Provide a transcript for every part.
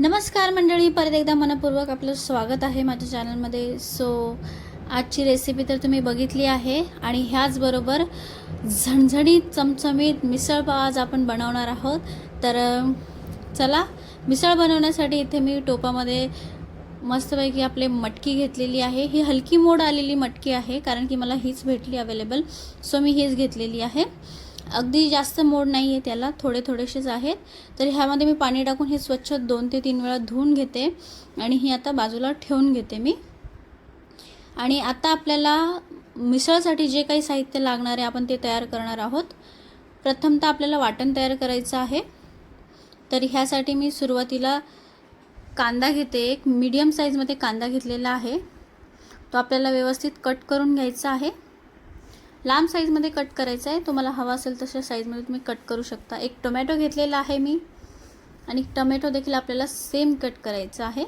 नमस्कार मंडळी परत एकदा मनपूर्वक आपलं स्वागत आहे माझ्या चॅनलमध्ये. सो आजची रेसिपी तर तुम्ही बघितली आहे आणि ह्याचबरोबर झणझणीत चमचमीत मिसळपाव आज आपण बनवणार आहोत. तर चला मिसळ बनवण्यासाठी इथे मी टोपामध्ये मस्तपैकी आपले मटकी घेतलेली आहे. ही हलकी मोड आलेली मटकी आहे कारण की मला हीच भेटली अवेलेबल सो मी हीच घेतलेली आहे. अगदी जास्त मोड नाही आहे त्याला थोडे थोडेसेच आहेत. तर ह्यामध्ये मी पाणी टाकून हे स्वच्छ दोन ते तीन वेळा धुवून घेते आणि ही आता बाजूला ठेवून घेते मी. आणि आता आपल्याला मिसळसाठी जे काही साहित्य लागणार आहे आपण ते तयार करणार आहोत. प्रथमतः आपल्याला वाटण तयार करायचं आहे. तर ह्यासाठी मी सुरुवातीला कांदा घेते. एक मीडियम साईजमध्ये कांदा घेतलेला आहे. तो आपल्याला व्यवस्थित कट करून घ्यायचा आहे. लांब साईजमध्ये कट करायचा आहे तुम्हाला हवा असेल तशा साईजमध्ये तुम्ही कट करू शकता. एक टोमॅटो घेतलेला आहे मी. आणि टोमॅटो देखील आपल्याला सेम कट करायचं आहे.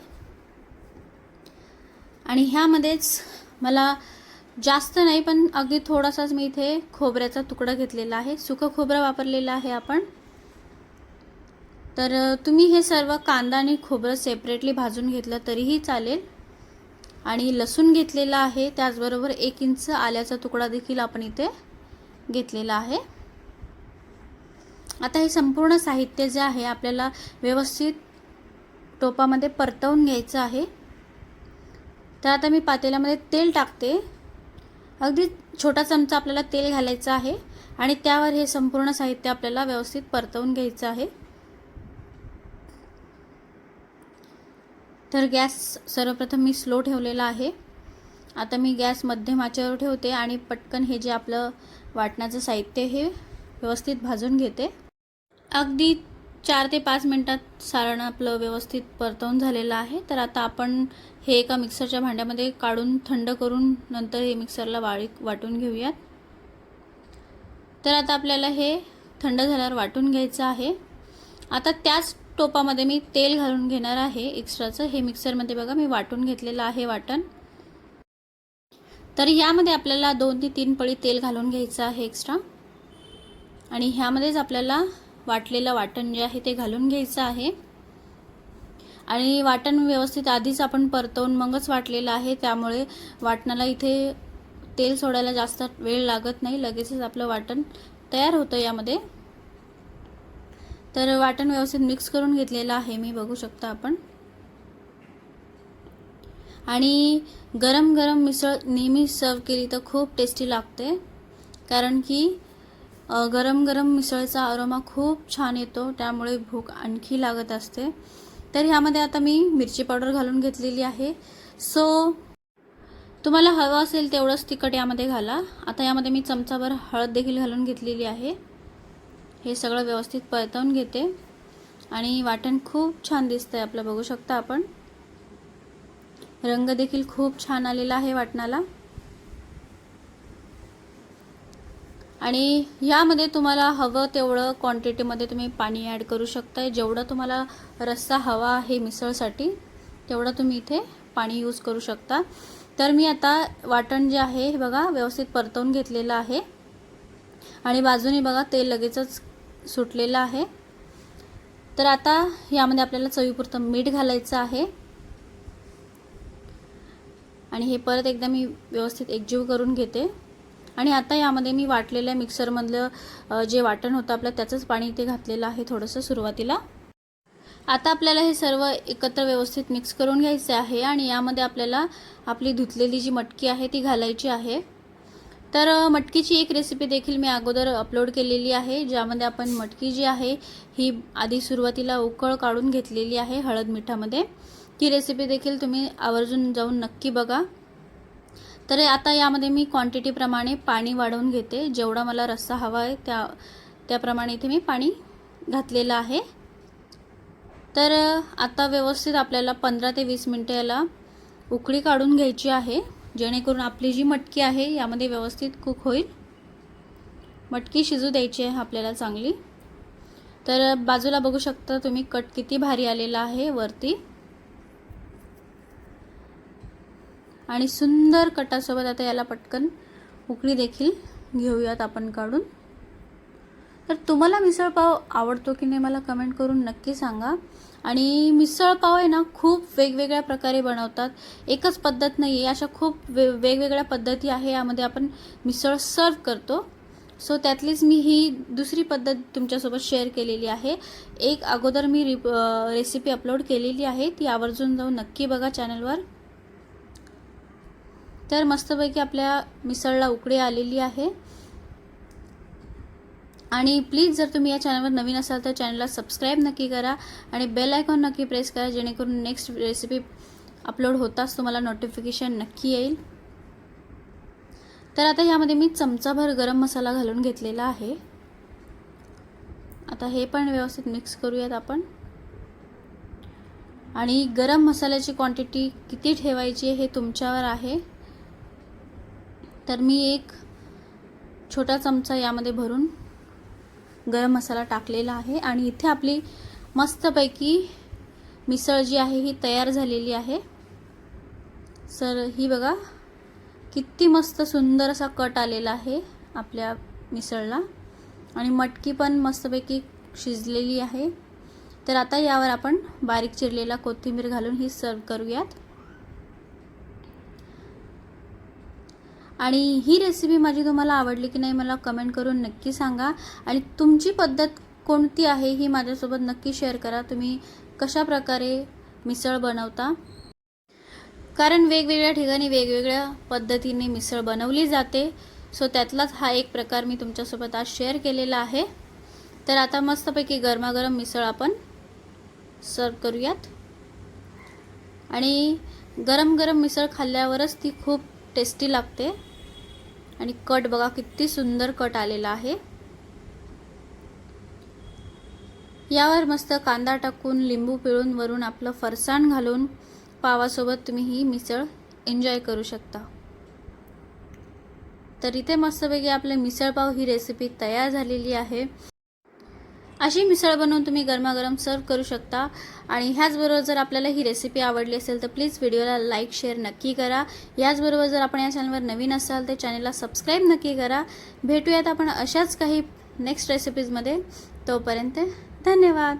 आणि ह्यामध्येच मला जास्त नाही पण अगदी थोडासाच मी इथे खोबऱ्याचा तुकडा घेतलेला आहे. सुकं खोबरं वापरलेलं आहे आपण. तर तुम्ही हे सर्व कांदा आणि खोबरं सेपरेटली भाजून घेतलं तरीही चालेल. आणि लसूण घेतलेला आहे त्याचबरोबर एक इंच आल्याचा तुकडा देखील आपण इथे घेतलेला आहे. आता हे संपूर्ण साहित्य जे आहे आपल्याला व्यवस्थित टोपामध्ये परतवून घ्यायचं आहे. तर आता मी पातेल्यामध्ये तेल टाकते. अगदी छोटा चमचा आपल्याला तेल घालायचं आहे आणि त्यावर हे संपूर्ण साहित्य आपल्याला व्यवस्थित परतवून घ्यायचं आहे. तर गॅस सर्वप्रथम मी स्लो ठेवलेला आहे. आता मी गॅस मध्यम आचेवर ठेवते आणि पटकन हे जे आपलं वाटणाचं साहित्य हे व्यवस्थित भाजून घेते. अगदी चार ते पाच मिनटात सारण आपलं व्यवस्थित परतवून झालेलं आहे. तर आता आपण हे एका मिक्सरच्या भांड्यामध्ये काढून थंड करून नंतर हे मिक्सरला वाळी वाटून घेऊयात. तर आता आपल्याला हे थंड झाल्यावर वाटून घ्यायचं आहे. आता त्याच टोपामध्ये मी तेल घालून घेणार आहे एक्स्ट्राचं. हे मिक्सरमध्ये बघा मी वाटून घेतलेलं आहे वाटण. तर यामध्ये आपल्याला दोन ते तीन पळी तेल घालून घ्यायचं आहे एक्स्ट्रा. आणि ह्यामध्येच आपल्याला वाटलेलं वाटण जे आहे ते घालून घ्यायचं आहे. आणि वाटण व्यवस्थित आधीच आपण परतवून मगच वाटलेलं आहे त्यामुळे वाटणाला इथे तेल सोडायला जास्त वेळ लागत नाही. लगेचच आपलं वाटण तयार होतं यामध्ये. तर वाटण व्यवस्थित मिक्स करून घेतलेलं आहे. मी बघू शकता आपण. आणि गरम गरम मिसळ नेहमी सर्व केली तर खूप टेस्टी लागते. कारण की गरम गरम मिसळचा अरोमा खूप छान येतो. त्यामुळे भूक आणखी लागत असते. तर ह्यामध्ये आता मी मिरची पावडर घालून घेतलेली आहे. सो तुम्हाला हवं असेल तेवढंच तिखट यामध्ये घाला. आता यामध्ये मी चमचाभर हळद देखील घालून घेतलेली आहे. हे सगळं व्यवस्थित परतवून घेते. आणि वाटण खूप छान दिसतं आहे आपलं बघू शकता आपण. रंग देखील खूप छान आलेला आहे वाटणाला. आणि ह्यामध्ये तुम्हाला हवं तेवढं क्वांटिटीमध्ये तुम्ही पाणी ॲड करू शकताय. जेवढं तुम्हाला रस्सा हवा आहे मिसळसाठी तेवढं तुम्ही इथे पाणी यूज करू शकता. तर मी आता वाटण जे आहे हे बघा व्यवस्थित परतवून घेतलेलं आहे. आणि बाजूने बघा तेल लगेचच सुटलेलं आहे. तर आता यामध्ये आपल्याला चवीपुरतं मीठ घालायचं आहे. आणि हे परत एकदा मी व्यवस्थित एकजीव करून घेते. आणि आता यामध्ये मी वाटलेल्या मिक्सरमधलं जे वाटण होतं आपलं त्याचंच पाणी इथे घातलेलं आहे थोडंसं सुरुवातीला. आता आपल्याला हे सर्व एकत्र व्यवस्थित मिक्स करून घ्यायचे आहे. आणि यामध्ये आपल्याला आपली धुतलेली जी मटकी आहे ती घालायची आहे. तर मटकीची एक रेसिपी देखील मी अगोदर अपलोड केलेली आहे ज्यामध्ये आपण मटकी जी आहे ही आधी सुरुवातीला उकळ काढून घेतलेली आहे हळद मिठामध्ये. ती रेसिपी देखील तुम्ही आवर्जून जाऊन नक्की बघा. तर आता यामध्ये मी क्वांटिटीप्रमाणे पाणी वाढवून घेते. जेवढा मला रस्सा हवा आहे त्या त्याप्रमाणे इथे मी पाणी घातलेलं आहे. तर आता व्यवस्थित आपल्याला पंधरा ते वीस मिनटं याला उकळी काढून घ्यायची आहे. जेणेकरून आपली जी मटकी आहे यामध्ये व्यवस्थित कुक होईल. मटकी शिजू द्यायची आहे आपल्याला चांगली. तर बाजूला बघू शकता तुम्ही कट किती भारी आलेला आहे वरती. आणि सुंदर कटासोबत आता याला पटकन उकळी देखील घेऊयात आपण काढून. तर तुम्हाला मिसळपाव आवडतो की नाही मला कमेंट करून नक्की सांगा. आणि मिसळ पाव आहे ना खूप वेगवेगळ्या प्रकारे बनवतात. एकच पद्धत नाही आहे अशा खूप वे वेगवेगळ्या पद्धती आहे यामध्ये आपण मिसळ सर्व करतो. सो त्यातलीच मी ही दुसरी पद्धत तुमच्यासोबत शेअर केलेली आहे. एक अगोदर मी रिप रेसिपी अपलोड केलेली आहे ती आवर्जून जाऊन नक्की बघा चॅनलवर तर मस्तपैकी आपल्या मिसळला उकडी आलेली आहे. आणि प्लीज जर तुम्ही या चॅनलवर नवीन असाल तर चॅनलला सबस्क्राईब नक्की करा आणि बेल आयकॉन नक्की प्रेस करा जेणेकरून नेक्स्ट रेसिपी अपलोड होताच तुम्हाला नोटिफिकेशन नक्की येईल. तर आता ह्यामध्ये मी चमचाभर गरम मसाला घालून घेतलेला आहे. आता हे पण व्यवस्थित मिक्स करूयात आपण. आणि गरम मसाल्याची क्वांटिटी किती ठेवायची हे तुमच्यावर आहे. तर मी एक छोटा चमचा यामध्ये भरून गरम मसाला टाकलेला आहे आणि इथे आपली मस्तपैकी मिसळ जी आहे ही तयार झालेली आहे. सर ही बघा किती मस्त सुंदर असा कट आलेला आहे आपल्या मिसळला. आणि मटकी पण मस्तपैकी शिजलेली आहे. तर आता यावर आपण बारीक चिरलेला कोथिंबीर घालून ही सर्व करूयात. आणि ही रेसिपी माझी तुम्हाला आवडली की नाही मला कमेंट करून नक्की सांगा. आणि तुमची पद्धत कोणती आहे ही माझ्यासोबत नक्की शेअर करा. तुम्ही कशा प्रकारे मिसळ बनवता? कारण वेगवेगळ्या ठिकाणी वेगवेगळ्या पद्धतीने मिसळ बनवली जाते. सो त्यातलाच हा एक प्रकार मी तुमच्यासोबत आज शेअर केलेला आहे. तर आता मस्तपैकी गरमागरम मिसळ आपण सर्व करूयात. आणि गरम गरम मिसळ खाल्ल्यावरच ती खूप टेस्टी लागते. आणि कट बघा किती सुंदर कट आलेला आहे. यावर मस्त कांदा टाकून लिंबू पिळून वरून आपलं फरसाण घालून पावासोबत तुम्ही ही मिसळ एन्जॉय करू शकता. तर इथे मस्तपैकी आपले मिसळपाव ही रेसिपी तयार झालेली आहे. अशी मिसळ बनवून तुम्ही गरमागरम सर्व करू शकता. आणि ह्याचबरोबर जर आपल्याला ही रेसिपी आवडली असेल तर प्लीज व्हिडिओला लाईक शेअर नक्की करा. याचबरोबर जर आपण या चॅनलवर नवीन असाल तर चॅनलला सबस्क्राईब नक्की करा. भेटूयात आपण अशाच काही नेक्स्ट रेसिपीजमध्ये तोपर्यंत धन्यवाद.